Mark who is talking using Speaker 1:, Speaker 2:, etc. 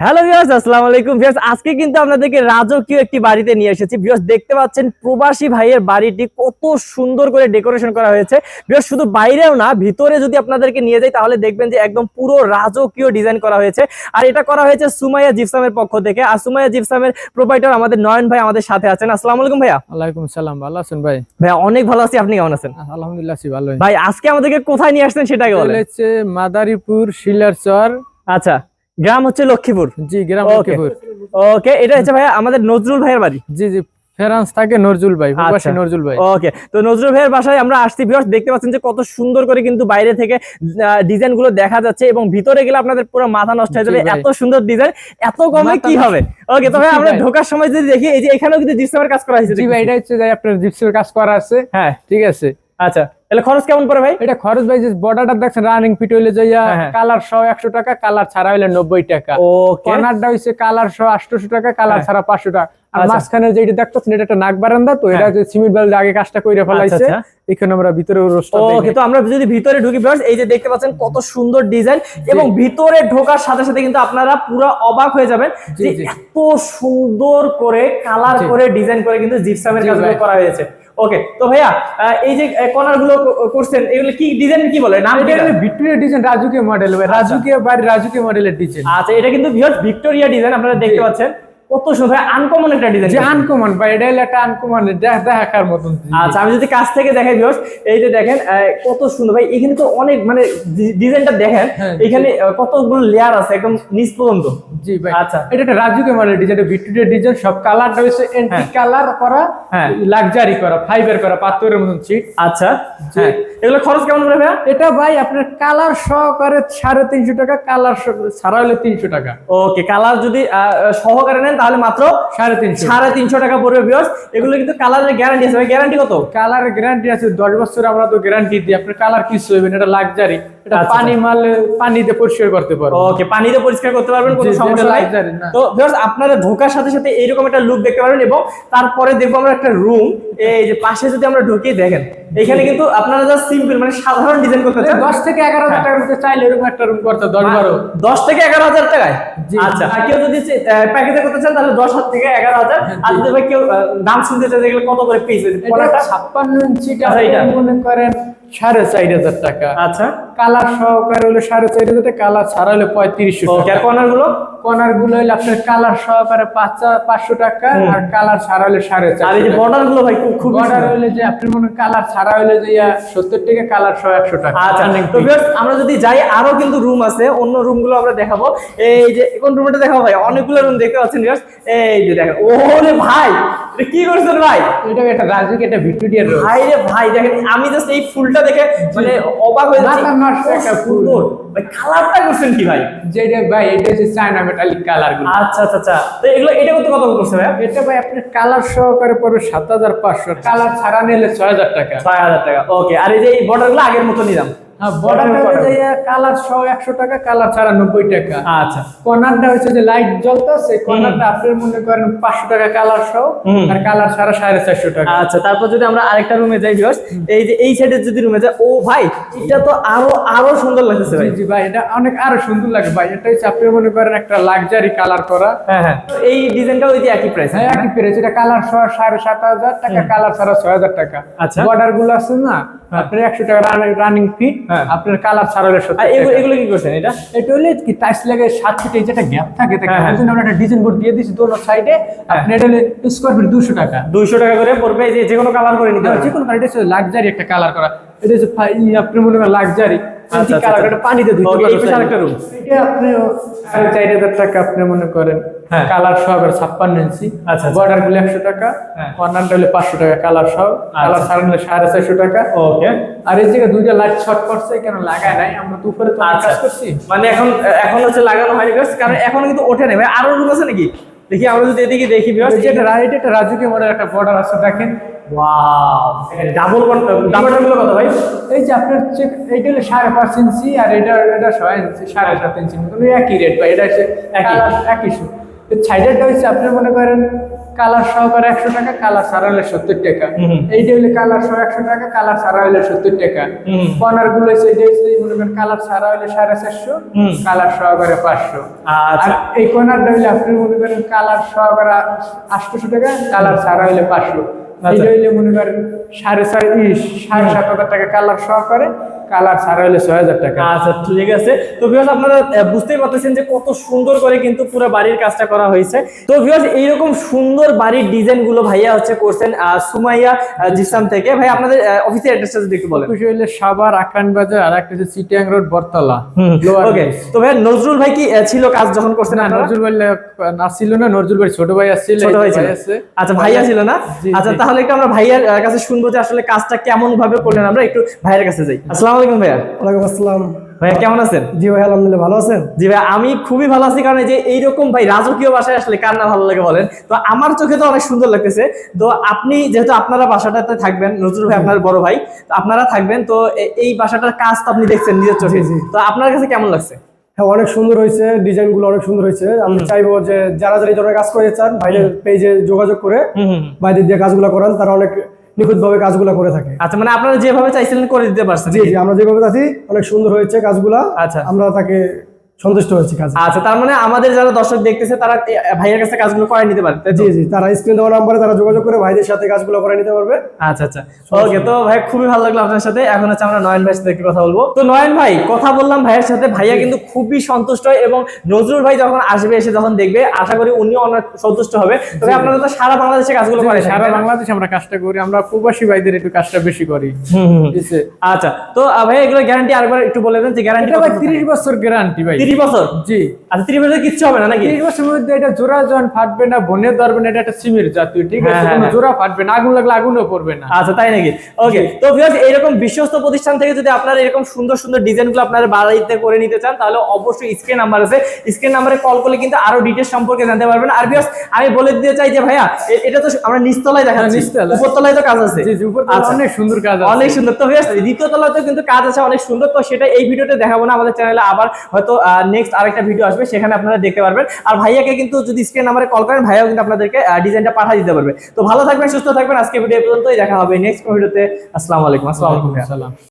Speaker 1: Hello viewers আসসালামু আলাইকুম। Viewers আজকে কিন্তু আপনাদেরকে রাজকীয় একটি বাড়িতে নিয়ে এসেছি। ভিউয়ার্স দেখতে পাচ্ছেন প্রবাসী ভাইয়ের বাড়িটি কত সুন্দর করে ডেকোরেশন করা হয়েছে। ভিউয়ার্স শুধু বাইরেও না ভিতরে যদি আপনাদেরকে নিয়ে যাই তাহলে দেখবেন যে একদম পুরো রাজকীয় ডিজাইন করা হয়েছে। আর এটা করা হয়েছে সুমাইয়া জিপসামের পক্ষ থেকে। আর সুমাইয়া জিপসামের প্রোভাইডার আমাদের নয়ন ভাই আমাদের সাথে আছেন। আসসালামু আলাইকুম ভাইয়া।
Speaker 2: ওয়ালাইকুম সালাম ভালো আছেন ভাই?
Speaker 1: ভাইয়া অনেক ভালো আছি। আপনি কেমন আছেন?
Speaker 2: আলহামদুলিল্লাহ আছি ভালো
Speaker 1: ভাই আজকে আমাদেরকে কোথায় নিয়ে আসছেন সেটাকে বলেন।
Speaker 2: হচ্ছে মাদারীপুর শিলারচর
Speaker 1: আচ্ছা। গ্রাম হচ্ছে লক্ষ্মীপুর।
Speaker 2: জি গ্রাম. লক্ষ্মীপুর।
Speaker 1: ওকে এটা হচ্ছে ভাইয়া আমাদের নজরুল ভাইয়ের বাড়ি।
Speaker 2: জি জি ফেরান্স থাকে নজরুল ভাই প্রবাসী
Speaker 1: আচ্ছা।
Speaker 2: নজরুল ভাই।
Speaker 1: ওকে তো নজরুল ভাইয়ের বাসায় আমরা আসছি ভিউয়ার্স দেখতে পাচ্ছেন যে কত সুন্দর করে কিন্তু বাইরে থেকে ডিজাইনগুলো দেখা যাচ্ছে এবং ভিতরে গেলে আপনাদের পুরো মাথা নষ্ট হয়ে যাবে। এত সুন্দর ডিজাইন এত কমে কি হবে? ওকে তো ভাই আমরা ঢোকার সময় যদি দেখি এই যে এখানেও কিন্তু জিপসামের কাজ করা হয়েছে
Speaker 2: জি ভাই এটা হচ্ছে যে আপনার জিপসির কাজ করা আছে।
Speaker 1: হ্যাঁ।
Speaker 2: ঠিক আছে।
Speaker 1: আচ্ছা। তাহলে খরচ কেমন পড়ে ভাই?
Speaker 2: এটা খরচ ভাই যে বর্ডারটা দেখছেন রানিং ফিট হইলে যাইয়া
Speaker 1: হ্যাঁ, হ্যাঁ।
Speaker 2: কালার সহ একশো টাকা কালার ছাড়া হইলে নব্বই টাকা। কর্নারটা হইছে কালার সহ আটশোশো টাকা কালার
Speaker 1: হ্যাঁ।
Speaker 2: ছাড়া পাঁচশো টাকা। আর
Speaker 1: আচ্ছা।
Speaker 2: মাঝখানে যেটা দেখতেছেন এটা একটা নাক বারান্দা তো এটা
Speaker 1: হ্যাঁ।
Speaker 2: সিমেন্ট বাল আগে কাজটা কইরে ফেলাইছে।
Speaker 1: আচ্ছা।
Speaker 2: এখানে আমরা ভিতরে রোস্টার
Speaker 1: ওকে তো আমরা যদি ভিতরে ঢুকি ভিউয়ার্স এই যে দেখতে পাচ্ছেন কত সুন্দর ডিজাইন এবং ভিতরে ঢোকার সাথে সাথে কিন্তু আপনারা পুরো অবাক হয়ে যাবেন যে এত সুন্দর করে কালার করে ডিজাইন করে কিন্তু জিপসামের কাজগুলো করা হয়েছে। ওকে তো ভাইয়া আহ, এই যে কর্নারগুলো ক- করছেন এগুলো কি ডিজাইন কি বলে নাম
Speaker 2: এটা? ভিক্টোরিয়া ডিজাইন রাজুকে মডেল রাজুকে বাড়ি রাজুকে মডেলের ডিজাইন
Speaker 1: আচ্ছা এটা কিন্তু ভিউয়ার্স ভিক্টোরিয়া ডিজাইন আপনারা দেখতে। পাচ্ছেন কত সুন্দর আনকমন একটা ডিজাইন
Speaker 2: যে আনকমন বা এটা একটা আনকমন দেখার মতন
Speaker 1: আচ্ছা আমি যদি কাছ থেকে দেখাই ভিউয়ার্স এই যে দেখেন কত সুন্দর ভাই এখানে তো অনেক মানে ডিজাইনটা দেখেন
Speaker 2: হ্যাঁ,
Speaker 1: এখানে কতগুলো লেয়ার আছে একদম নিচ পর্যন্ত।
Speaker 2: জি ভাই
Speaker 1: আচ্ছা।
Speaker 2: এটা একটা রাজুকে মডেল ডিজাইন ভিক্টোরিয়া ডিজাইন সব কালারটা হচ্ছে এন্টিক কালার করা
Speaker 1: হ্যাঁ।
Speaker 2: লাক্সারি করা ফাইবার করা পাথরের মতন সিট
Speaker 1: আচ্ছা হ্যাঁ এগুলো খরচ কেমন করে ভাইয়া?
Speaker 2: এটা ভাই আপনার কালার সহকারে সাড়ে তিনশো টাকা কালার ছাড়া হলে তিনশো টাকা।
Speaker 1: ওকে কালার যদি সহকারে নেন তাহলে মাত্র
Speaker 2: সাড়ে তিনশো।
Speaker 1: সাড়ে তিনশো টাকা পড়বে ভিউয়ার্স এগুলো কিন্তু কালারের গ্যারান্টি আছে। গ্যারান্টি কত?
Speaker 2: কালার গ্যারান্টি আছে। দশ বছর আমরা তো গ্যারান্টি দিই। আপনার কালার কিছু হইবে এটা লাক্সারি এটা
Speaker 1: আচ্ছা,
Speaker 2: পানি মাল পানিতে পরিষ্কার করতে পারব।
Speaker 1: ওকে পানিতে পরিষ্কার করতে পারবেন কোনো
Speaker 2: জি, জি,
Speaker 1: সমস্যা নাই। তো ভিউয়ার্স আপনারা ঢোকার সাথে সাথে এইরকম একটা লুক দেখতে পারবেন এবং তারপরে দেখব আমরা একটা রুম এই যে পাশে যদি আমরা ঢুকি দেখেন এখানে কিন্তু আপনারা সিম্পল মানে সাধারণ ডিজাইন করতে চান।
Speaker 2: দশ থেকে এগারো হাজার টাকার মধ্যে চাইলে এরকম একটা রুম করতে
Speaker 1: থেকে এগারো হাজার টাকায়? আচ্ছা কেউ যদি প্যাকেজে করতে চান তাহলে দশ হাজার থেকে এগারো হাজার। আর যদি ভাই কেউ আহ, দাম শুনতে চান যেগুলো কত করে পিস
Speaker 2: ছাপ্পান্ন ইঞ্চিটা
Speaker 1: আচ্ছা?
Speaker 2: মনে করেন সাড়ে চার হাজার টাকা।
Speaker 1: আচ্ছা।
Speaker 2: কালার সহকারে হলে সাড়ে চার হাজার টাকা কালার ছাড়া হলে পঁয়ত্রিশশো টাকা। কর্নারগুলো কর্নারগুলো হলে আপনার কালার সহকারে পাঁচ পাঁচশো টাকা আর কালার ছাড়া হলে সাড়ে চার
Speaker 1: আর এই যে বর্ডারগুলো ভাই খুব খুব
Speaker 2: বর্ডার হলে যে আপনি মনে কালার ছাড়া হলে যে সত্তর টাকা কালার সহ একশো টাকা।
Speaker 1: আচ্ছা তো আমরা যদি যাই আরও কিন্তু রুম আছে অন্য রুমগুলো আমরা দেখাবো। এই যে কোন রুমটা দেখাবো ভাই? অনেকগুলো রুম দেখতে পাচ্ছেন এই যে দেখেন ওরে ভাই! কি করছেন ভাই?
Speaker 2: এটা একটা রাজুক এটা ভিক্টোরিয়ার রোড
Speaker 1: ভাই রে ভাই দেখেন আমি জাস্ট এই ফুলটা দেখে মানে অবাক হয়ে যাচ্ছি।
Speaker 2: মাথা একটা ফুল।
Speaker 1: ভাই কালারটা করছেন কি ভাই?
Speaker 2: যেটা ভাই এটা হচ্ছে চায়না মেটালিক কালারগুলো।
Speaker 1: আচ্ছা আচ্ছা আচ্ছা। তো এগুলো এটা কত কত করছে ভাই?
Speaker 2: এটা ভাই আপনার কালার সহকারে পড়বে সাত হাজার পাঁচশো। কালার ছাড়া নিলে ছয় হাজার টাকা।
Speaker 1: ছয় হাজার টাকা। ওকে আর এই যে এই বর্ডারগুলো আগের মতো নিলাম
Speaker 2: হ্যাঁ বর্ডারটা হয়ে যায় কালার সহ একশো টাকা কালার ছাড়া নব্বই টাকা।
Speaker 1: আচ্ছা।
Speaker 2: কর্নারটা হচ্ছে যে লাইট জ্বলতেছে কর্নারটা আপনি মনে করেন পাঁচশো টাকা কালার সহ আর কালার ছাড়া সাড়ে চারশো টাকা।
Speaker 1: আচ্ছা তারপর যদি আমরা আরেকটা রুমে যাই ভিউয়ার্স এই যে এই সাইডে যদি রুমে যাই ও ভাই এটা তো আরও আরও সুন্দর লাগতেছে ভাই।
Speaker 2: জি ভাই এটা অনেক আরও সুন্দর লাগে ভাই এটা হচ্ছে আপনি মনে করেন একটা লাক্সারি কালার করা।
Speaker 1: হ্যাঁ হ্যাঁ। এই ডিজাইনটাও ওই যে একই প্রাইস
Speaker 2: হ্যাঁ একই পেরেছে এটা কালার সহ সাড়ে সাত হাজার টাকা কালার ছাড়া ছয় হাজার টাকা।
Speaker 1: আচ্ছা।
Speaker 2: বর্ডারগুলো আছে না আপনার একশো টাকা রানিং ফিট
Speaker 1: হ্যাঁ।
Speaker 2: আপনার কালার ছাড়া হলে
Speaker 1: এগুলো কি করছেন এটা?
Speaker 2: এটা হলে কি টাইস লাগে সাত ফিট এই যে একটা গ্যাপ থাকে থাকে
Speaker 1: হ্যাঁ, হ্যাঁ।
Speaker 2: জন্য আমরা একটা ডিজাইন বোর্ড দিয়ে দিচ্ছি দোনো সাইডে আপনি এটা হলে স্কোয়ার ফিট দুশো টাকা।
Speaker 1: দুইশো টাকা করে পড়বে এই যে যে কোনো কালার করে নিতে পারবেন।
Speaker 2: যে কোনো এটা লাক্সারি একটা কালার করা। এটা হচ্ছে আপনি মনে করেন লাক্সারি
Speaker 1: আচ্ছা,
Speaker 2: কালার
Speaker 1: আচ্ছা।
Speaker 2: এটা পানিতে
Speaker 1: এই
Speaker 2: পারবেন
Speaker 1: পাশে আরেকটা
Speaker 2: এটা আপনি চার হাজার টাকা আপনি মনে করেন।
Speaker 1: হ্যাঁ।
Speaker 2: কালার সহ আবার ছাপ্পান্ন ইঞ্চি।
Speaker 1: আচ্ছা, আচ্ছা।
Speaker 2: বর্ডারগুলো একশো টাকা
Speaker 1: হ্যাঁ।
Speaker 2: কর্নারটা হলে পাঁচশো টাকা কালার সহ কালার
Speaker 1: আচ্ছা।
Speaker 2: নিলে সাড়ে চারশো টাকা।
Speaker 1: ওকে
Speaker 2: আর এই জায়গায় দুইটা লাইট শর্ট করছে কেন লাগায় নাই। আমরা তো উপরে তো
Speaker 1: আচ্ছা।
Speaker 2: কাজ করছি।
Speaker 1: মানে এখন এখন হচ্ছে লাগানো হয়নি কারণ এখন কিন্তু ওঠে নেই। ভাই আরও রুম আছে নাকি? দেখি আমরা যদি এদিকে দেখি
Speaker 2: একটা রাইট একটা রাজুকে মনে একটা বর্ডার আছে দেখেন।
Speaker 1: ওয়াও ডাবল ডাবলগুলো কত ভাই?
Speaker 2: এই যে আপনার চেক এইটা হলো সাড়ে পাঁচ ইঞ্চি আর এটা এটা ছয় ইঞ্চি সাড়ে সাত ইঞ্চি মতন। একই রেট বা এটা
Speaker 1: একই।
Speaker 2: একই শু সাইডেরটা হচ্ছে আপনি মনে করেন কালার সহকারে একশো টাকা কালার সারা হলে সত্তর টাকা। এইটা হলে কালার সহ একশো টাকা কালার সারা হলে সত্তর টাকা। কর্নারগুলো হচ্ছে এইটা হচ্ছে মনে করেন কালার সারা হলে সাড়ে চারশো। কালার সহকারে পাঁচশো।
Speaker 1: আচ্ছা।
Speaker 2: আর এই কর্নারটা হইলে আপনি মনে করেন কালার সহকারে আটশোশো টাকা কালার সারা হইলে পাঁচশো।
Speaker 1: আচ্ছা।
Speaker 2: এইটা হইলে মনে করেন সাড়ে ছয় সাড়ে সাত হাজার টাকা কালার সহকারে কালার সারা হইলে ছয় হাজার টাকা।
Speaker 1: আচ্ছা ঠিক আছে। তো ভিউয়ার্স আপনারা বুঝতেই পারতেছেন যে কত সুন্দর করে কিন্তু পুরো বাড়ির কাজটা করা হয়েছে। তো ভিউয়ার্স এইরকম সুন্দর বাড়ির ডিজাইনগুলো ভাইয়া হচ্ছে করছেন সুমাইয়া জিসাম থেকে। ভাই আপনাদের অফিসের অ্যাড্রেসটা যদি একটু বলেন।
Speaker 2: খুশি হইলে সাবার আকান বাজার আর একটা হচ্ছে চিটিয়াং রোড বরতলা
Speaker 1: ওকে তো ভাই নজরুল ভাই কি ছিল কাজ যখন করছেন
Speaker 2: না? নজরুল ভাই আসছিল না নজরুল ভাই ছোট ভাই আসছিল
Speaker 1: ছোট ভাই ছিল।
Speaker 2: আছে।
Speaker 1: আচ্ছা ভাইয়া ছিল না? আচ্ছা তাহলে একটু আমরা ভাইয়ার কাছে শুনব যে আসলে কাজটা কেমন ভাবে করলেন। আমরা একটু ভাইয়ের কাছে যাই। আসসালামু আলাইকুম ভাইয়া।
Speaker 3: ওয়ালাইকুম আসসালাম।
Speaker 1: ভাইয়া কেমন আছেন?
Speaker 3: জি ভাই আলহামদুলিল্লাহ ভালো আছেন?
Speaker 1: জি ভাই আমি খুবই ভালো আছি কারণ এই যে এইরকম ভাই রাজকীয় বাসায় আসলে কার না ভালো লাগে বলেন? তো আমার চোখে তো অনেক সুন্দর লাগতেছে। তো আপনি যেহেতু আপনারা বাসাটাতে থাকবেন নজরুল ভাই আপনার বড় ভাই তো আপনারা থাকবেন তো এই বাসাটার কাজ তো আপনি দেখছেন নিজের চোখে। তো আপনার কাছে কেমন লাগছে?
Speaker 3: হ্যাঁ অনেক সুন্দর হয়েছে ডিজাইনগুলো অনেক সুন্দর হয়েছে। আমি চাইব যে যারা যারা এই ধরনের কাজ করতে চান ভাইদের পেজে যোগাযোগ করে ভাইদের দিয়ে কাজগুলো করান। তারা অনেক নিখুঁত ভাবে কাজগুলো করে থাকে।
Speaker 1: আচ্ছা মানে আপনারা যেভাবে চাইছিলেন করে দিতে পারছেন।
Speaker 3: জি জি আমরা যেভাবে চাইছি অনেক সুন্দর হয়েছে কাজগুলা।
Speaker 1: আচ্ছা।
Speaker 3: আমরা তাকে সন্তুষ্ট হয়েছি কাজ।
Speaker 1: আচ্ছা তার মানে আমাদের যারা দর্শক দেখতেছে তারা ভাইয়ের কাছে কাজগুলো করে নিতে পারে
Speaker 3: জি জি তারা স্ক্রিন দেওয়া নাম্বারে তারা যোগাযোগ করে ভাইদের সাথে কাজগুলো করে নিতে পারবে।
Speaker 1: আচ্ছা আচ্ছা। ওকে তো ভাই খুবই ভালো লাগল আপনার সাথে। এখন হচ্ছে আমরা নয়ন ভাইয়ের সাথে একটু কথা বলব। তো নয়ন ভাই কথা বললাম ভাইয়ের সাথে। ভাইয়া কিন্তু খুবই সন্তুষ্ট হয় এবং নজরুল ভাই যখন আসবে এসে যখন দেখবে আশা করি উনিও অনেক সন্তুষ্ট হবে। তবে আপনারা তো সারা বাংলাদেশে কাজগুলো করে
Speaker 2: সারা বাংলাদেশে আমরা কাজটা করি আমরা প্রবাসী ভাইদের একটু কাজটা বেশি করি।
Speaker 1: আচ্ছা তো ভাই এগুলো গ্যারান্টি আরেকবার একটু বলে দেন যে গ্যারান্টি
Speaker 2: এটা ভাই তিরিশ বছর গ্যারান্টি ভাই।
Speaker 1: তিরিশ বছর?
Speaker 2: জি।
Speaker 1: আচ্ছা তিরিশ বছর কিচ্ছু হবে না নাকি?
Speaker 2: তিরিশ বছরের মধ্যে এটা জোড়া জন ফাটবে না বনে ধরবে না এটা একটা সিমের জাতীয় ঠিক আছে? কোনো। জোড়া ফাটবে না আগুন লাগলে আগুনও পড়বে না।
Speaker 1: আচ্ছা তাই নাকি? ওকে তো ভিউয়ার্স এরকম বিশ্বস্ত প্রতিষ্ঠান থেকে যদি আপনারা এরকম সুন্দর সুন্দর ডিজাইনগুলো আপনারা বাড়িতে করে নিতে চান তাহলে অবশ্যই স্ক্রিন নাম্বার আছে। স্ক্রিন নাম্বারে কল করলে কিন্তু আরও ডিটেলস সম্পর্কে জানতে পারবেন। আর ভিউয়ার্স আমি বলে দিতে চাই যে ভাইয়া এটা তো আমরা নিচতলায় দেখাচ্ছি।
Speaker 2: হ্যাঁ, নিচতলায়।
Speaker 1: উপরতলায় তো কাজ আছে।
Speaker 2: জি জি উপর
Speaker 1: আচ্ছা।
Speaker 2: অনেক সুন্দর কাজ আছে।
Speaker 1: অনেক সুন্দর। তো ভিউয়ার্স দ্বিতীয় তলাতেও কিন্তু কাজ আছে অনেক সুন্দর। তো সেটা এই ভিডিওতে দেখাবো না আমাদের চ্যানেলে আবার হয়তো নেক্সট আরেকটা ভিডিও আসবে, সেখানে আপনারা দেখতে পারবেন। আর ভাইয়াকে কিন্তু যদি স্ক্রিন নাম্বারে কল করেন, ভাইয়াও কিন্তু আপনাদেরকে ডিজাইনটা পাঠিয়ে দিতে পারবে। তো ভালো থাকবেন, সুস্থ থাকবেন, আজকে ভিডিও পর্যন্তই, দেখা হবে নেক্সট ভিডিওতে আসসালামু আলাইকুম আসসালামু আলাইকুম।